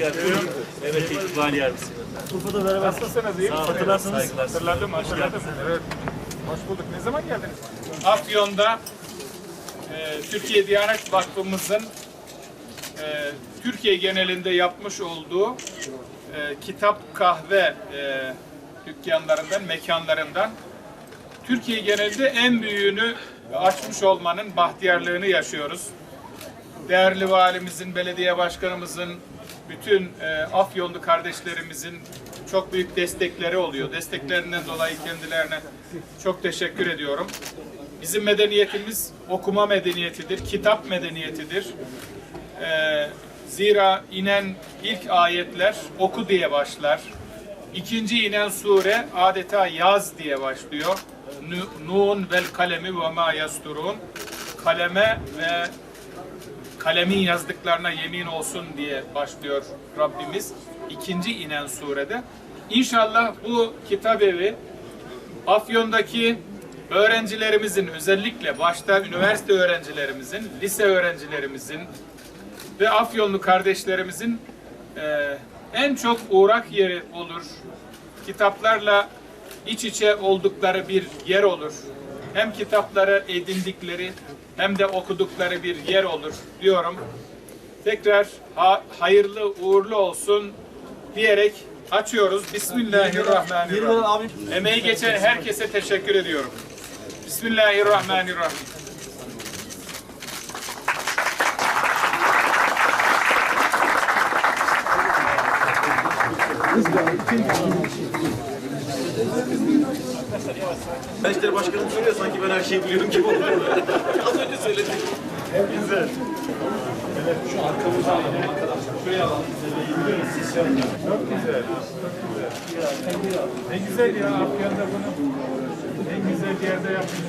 Yapıyorum. Evet, İkbal Yardımcısı. Urfa'da beraber Nasılsınız? iyi misiniz? hatırlarsanız saygılar. Hatırladım, hatırladım. Evet. Hoş bulduk. Ne zaman geldiniz? Afyon'da e, Türkiye Diyanet Vakfımızın e, Türkiye genelinde yapmış olduğu e, kitap kahve e, dükkanlarından, mekanlarından Türkiye genelinde en büyüğünü açmış olmanın bahtiyarlığını yaşıyoruz. Değerli valimizin, belediye başkanımızın, bütün e, Afyonlu kardeşlerimizin çok büyük destekleri oluyor. Desteklerinden dolayı kendilerine çok teşekkür ediyorum. Bizim medeniyetimiz okuma medeniyetidir, kitap medeniyetidir. E, zira inen ilk ayetler oku diye başlar. İkinci inen sure adeta yaz diye başlıyor. Nu- Nun vel kalemi ve ma yasturun. Kaleme ve kalemin yazdıklarına yemin olsun diye başlıyor Rabbimiz ikinci inen surede. İnşallah bu kitap evi Afyon'daki öğrencilerimizin özellikle başta üniversite öğrencilerimizin, lise öğrencilerimizin ve Afyonlu kardeşlerimizin eee, en çok uğrak yeri olur. Kitaplarla iç içe oldukları bir yer olur. Hem kitapları edindikleri hem de okudukları bir yer olur diyorum. Tekrar ha- hayırlı uğurlu olsun diyerek açıyoruz. Bismillahirrahmanirrahim. Emeği geçen herkese teşekkür ediyorum. Bismillahirrahmanirrahim. Beşler başkanım söylüyor sanki ben her şeyi biliyorum gibi oldu. Az önce söyledim. Çok güzel. Ne güzel ya Afyon'da bunu en güzel yerde yapmışız.